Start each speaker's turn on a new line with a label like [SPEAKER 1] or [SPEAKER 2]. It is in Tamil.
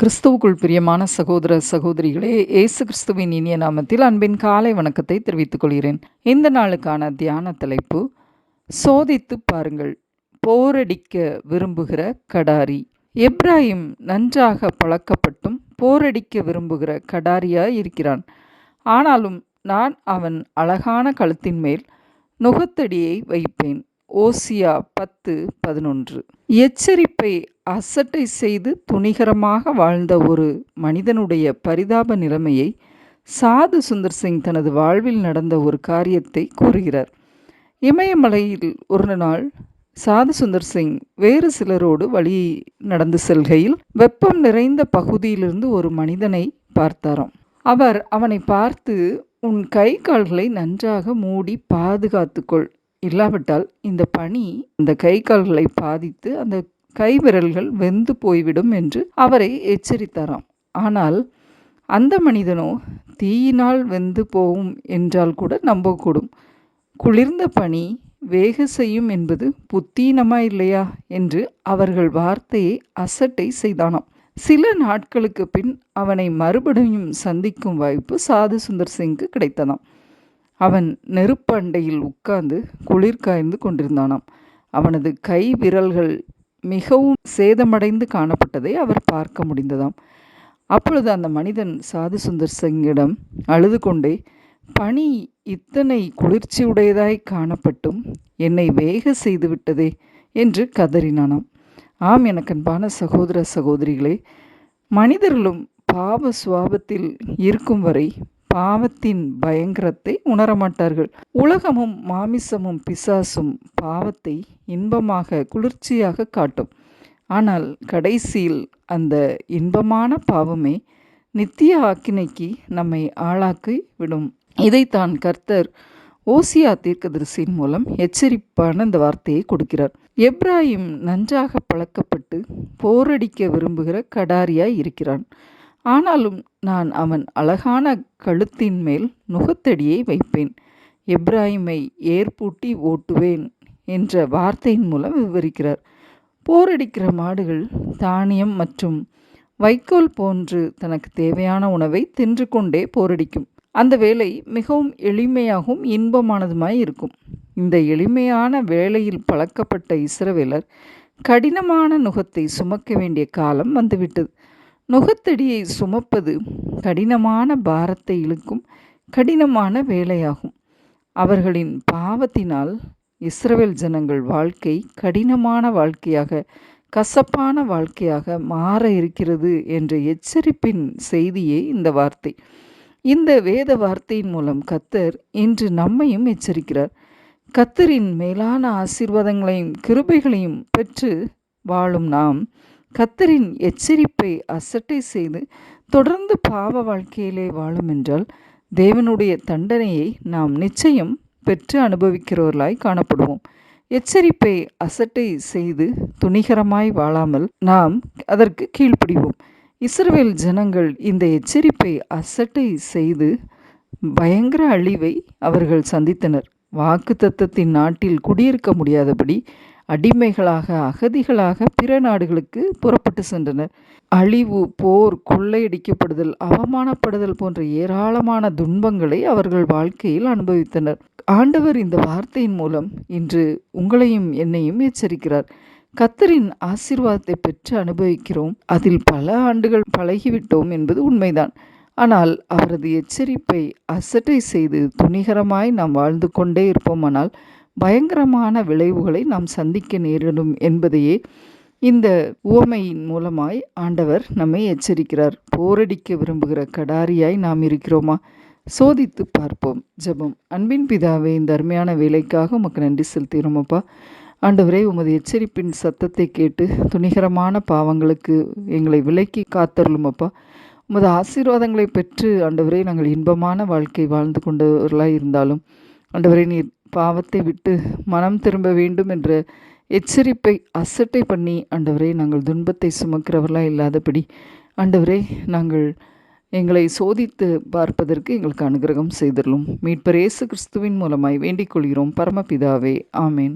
[SPEAKER 1] கிறிஸ்துவுக்குள் பிரியமான சகோதர சகோதரிகளே இயேசு கிறிஸ்துவின் இனிய நாமத்தில் அன்பின் காலை வணக்கத்தை தெரிவித்துக் கொள்கிறேன். இந்த நாளுக்கான தியான தலைப்பு சோதித்து பாருங்கள் போரடிக்க விரும்புகிற கடாரி. எப்ராஹிம் நன்றாக பழக்கப்பட்டும் போரடிக்க விரும்புகிற கடாரியாய் இருக்கிறான். ஆனாலும் நான் அவன் அழகான கழுத்தின் மேல் நுகத்தடியை வைப்பேன். ஓசியா பத்து பதினொன்று. எச்சரிப்பை அசட்டை செய்து துணிகரமாக வாழ்ந்த ஒரு மனிதனுடைய பரிதாப நிலைமையை சாது சுந்தர் சிங் தனது வாழ்வில் நடந்த ஒரு காரியத்தை கூறுகிறார். இமயமலையில் ஒரு நாள் சாது சுந்தர் சிங் வேறு சிலரோடு வழி நடந்து செல்கையில் வெப்பம் நிறைந்த பகுதியிலிருந்து ஒரு மனிதனை பார்த்தாராம். அவர் அவனை பார்த்து உன் கை கால்களை நன்றாக மூடி பாதுகாத்துக்கொள். இல்லாவிட்டால் இந்த பனி இந்த கை கால்களை பாதித்து அந்த கைவிரல்கள் வெந்து போய்விடும் என்று அவரை எச்சரித்தாராம். ஆனால் அந்த மனிதனோ தீயினால் வெந்து போகும் என்றால் கூட நம்பக்கூடும். குளிர்ந்த பனி வேக செய்யும் என்பது புத்தீனமா இல்லையா என்று அவர்கள் வார்த்தையை அசட்டை செய்தானாம். சில நாட்களுக்கு பின் அவனை மறுபடியும் சந்திக்கும் வாய்ப்பு சாது சுந்தர் சிங்க்கு கிடைத்ததாம். அவன் நெருப்பண்டையில் உட்கார்ந்து குளிர் காய்ந்து கொண்டிருந்தானாம். அவனது கை விரல்கள் மிகவும் சேதமடைந்து காணப்பட்டதை அவர் பார்க்க முடிந்ததாம். அப்பொழுது அந்த மனிதன் சாது சுந்தர் சிங்கிடம் அழுது கொண்டே பனி இத்தனை குளிர்ச்சியுடையதாய் காணப்பட்டும். என்னை வேக செய்துவிட்டதே என்று கதறினானாம். ஆம் எனக்கன்பான சகோதர சகோதரிகளே மனிதர்களும் பாவ சுவாபத்தில் இருக்கும் வரை பாவத்தின் பயங்கரத்தை உணரமாட்டார்கள் உலகமும் மாமிசமும் பிசாசும் பாவத்தை இன்பமாக குளிர்ச்சியாக காட்டும். ஆனால் கடைசியில் அந்த இன்பமான பாவமே நித்திய ஆக்கினைக்கு நம்மை ஆளாக்கி விடும். இதைத்தான் கர்த்தர் ஓசியா தீர்க்கதரிசியின் மூலம் எச்சரிப்பான இந்த வார்த்தையை கொடுக்கிறார். எப்ராஹிம் நன்றாக பழக்கப்பட்டு போரடிக்க விரும்புகிற கடாரியாய் இருக்கிறான். ஆனாலும் நான் அவன் அழகான கழுத்தின் மேல் நுகத்தடியை வைப்பேன். எப்ராஹிமை ஏற்பூட்டி ஓட்டுவேன் என்ற வார்த்தையின் மூலம் விவரிக்கிறார். போரடிக்கிற மாடுகள் தானியம் மற்றும் வைக்கோல் போன்று தனக்கு தேவையான உணவை தின்று கொண்டே போரடிக்கும். அந்த வேலை மிகவும் எளிமையாகவும் இன்பமானதுமாய் இருக்கும். இந்த எளிமையான வேலையில் பழக்கப்பட்ட இஸ்ரவேலர் கடினமான நுகத்தை சுமக்க வேண்டிய காலம் வந்துவிட்டது. நுகத்தடியை சுமப்பது கடினமான பாரத்தை இழுக்கும் கடினமான வேலையாகும். அவர்களின் பாவத்தினால் இஸ்ரவேல் ஜனங்கள் வாழ்க்கை கடினமான வாழ்க்கையாக கசப்பான வாழ்க்கையாக மாற இருக்கிறது என்ற எச்சரிப்பின் செய்தியே இந்த வார்த்தை. இந்த வேத வார்த்தையின் மூலம் கத்தர் இன்று நம்மையும் எச்சரிக்கிறார். கத்தரின் மேலான ஆசீர்வாதங்களையும் கிருபைகளையும் பெற்று வாழும் நாம் கத்தரின் எச்சரிப்பை அசட்டை செய்து தொடர்ந்து பாவ வாழ்க்கையிலே வாழும் என்றால் தேவனுடைய தண்டனையை நாம் நிச்சயம் பெற்று அனுபவிக்கிறவர்களாய் காணப்படுவோம். எச்சரிப்பை அசட்டை செய்து துணிகரமாய் வாழாமல் நாம் அதற்கு கீழ்ப்படிவோம். இஸ்ரேல் ஜனங்கள் இந்த எச்சரிப்பை அசட்டை செய்து பயங்கர அழிவை அவர்கள் சந்தித்தனர். வாக்கு தத்தத்தின் நாட்டில் குடியிருக்க முடியாதபடி அடிமைகளாக அகதிகளாக பிற நாடுகளுக்கு புறப்பட்டு சென்றனர். அழிவு போர் கொள்ளையடிக்கப்படுதல் அவமானப்படுதல் போன்ற ஏராளமான துன்பங்களை அவர்கள் வாழ்க்கையில் அனுபவித்தனர். ஆண்டவர் இந்த வார்த்தையின் மூலம் இன்று உங்களையும் என்னையும் எச்சரிக்கிறார். கத்தரின் ஆசீர்வாதத்தை பெற்று அனுபவிக்கிறோம். அதில் பல ஆண்டுகள் பழகிவிட்டோம் என்பது உண்மைதான். ஆனால் அவரது எச்சரிப்பை அசட்டை செய்து துணிகரமாய் நாம் வாழ்ந்து கொண்டே இருப்போமானால் பயங்கரமான விளைவுகளை நாம் சந்திக்க நேரிடும் என்பதையே இந்த உவமையின் மூலமாய் ஆண்டவர் நம்மை எச்சரிக்கிறார். போரடிக்க விரும்புகிற கடாரியாய் நாம் இருக்கிறோமா? சோதித்து பார்ப்போம். ஜெபம். அன்பின் பிதாவே இந்த அருமையான வேலைக்காக உமக்கு நன்றி செலுத்துகிறோமப்பா ஆண்டவரே உமது எச்சரிப்பின் சத்தத்தை கேட்டு துணிகரமான பாவங்களுக்கு எங்களை விலக்கி காத்தருளுமப்பா உமது ஆசீர்வாதங்களை பெற்று ஆண்டவரே நாங்கள் இன்பமான வாழ்க்கை வாழ்ந்து கொண்டவர்களாக இருந்தாலும் ஆண்டவரே நீர் பாவத்தை விட்டு மனம் திரும்ப வேண்டும் என்ற எச்சரிப்பை அசட்டை பண்ணி ஆண்டவரே நாங்கள் துன்பத்தை சுமக்கிறவர்களாக இல்லாதபடி ஆண்டவரே நாங்கள் எங்களை சோதித்து பார்ப்பதற்கு எங்களுக்கு அனுகிரகம் செய்திடலும் மீட்பர் இயேசு கிறிஸ்துவின் மூலமாய் வேண்டிக் கொள்கிறோம். பரமபிதாவே ஆமேன்.